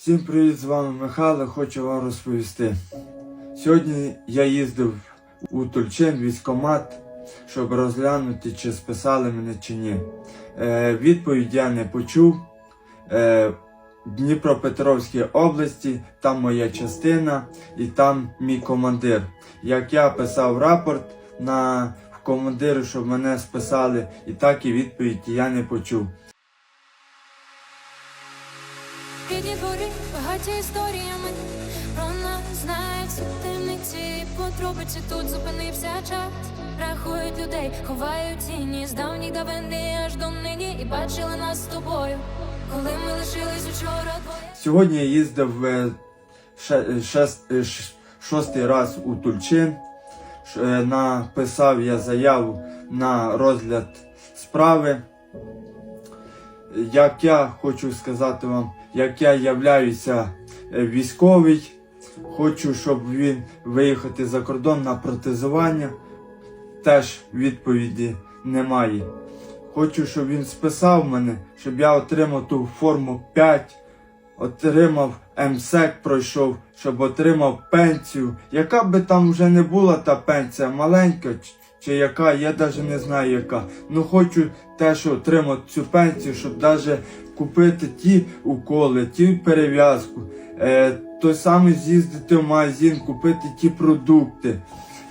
Всім привіт, з вами Михайло, хочу вам розповісти. Сьогодні я їздив у Тульчин військкомат, щоб розглянути, чи списали мене чи ні. Е, відповідь я не почув. Е, Дніпропетровській області, там моя частина і там мій командир. Як я писав рапорт на командиру, щоб мене списали, і так і відповідь я не почув. Рідні двори багаті історіями про нас знають всі темниці і тут зупинився час. Рахують людей, ховають тіні з давніх давини аж до нині і бачили нас з тобою, коли ми лишились учора двоє. Сьогодні я їздив е, е, ш- шостий раз у Тульчин. Е, Написав я заяву на розгляд справи. Як я хочу сказати вам, як я являюся е, військовий, хочу, щоб він виїхати за кордон на протезування. Теж відповіді немає. Хочу, щоб він списав мене, щоб я отримав ту форму 5 отримав МСЕК, пройшов, щоб отримав пенсію. Яка би там вже не була та пенсія, маленька чи, яка, я навіть не знаю яка. Ну хочу теж отримати цю пенсію, щоб навіть купити ті уколи, ті перев'язку, е, той самий з'їздити в магазин, купити ті продукти.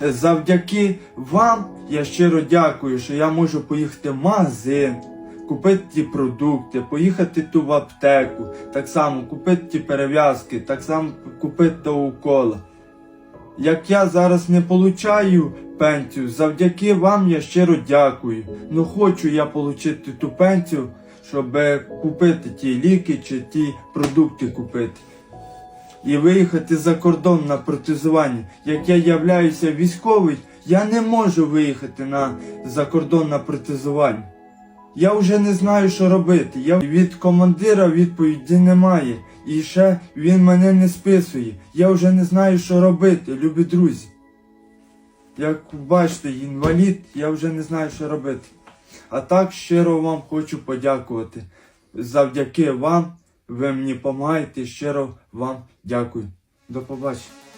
Е, Завдяки вам я щиро дякую, що я можу поїхати в магазин, купити ті продукти, поїхати ту в аптеку, так само купити ті перев'язки, так само купити укола. Як я зараз не получаю пенсію, завдяки вам я щиро дякую. Ну хочу я отримати ту пенсію, щоб купити ті ліки чи ті продукти купити. І виїхати за кордон на протезування. Як я являюся військовий, я не можу виїхати на, за кордон на протезування. Я вже не знаю, що робити. Я від командира відповіді немає. І ще він мене не списує. Я вже не знаю, що робити, любі друзі. Як бачите, інвалід, я вже не знаю, що робити. А так щиро вам хочу подякувати. Завдяки вам ви мені допомагаєте. Щиро вам дякую. До побачення.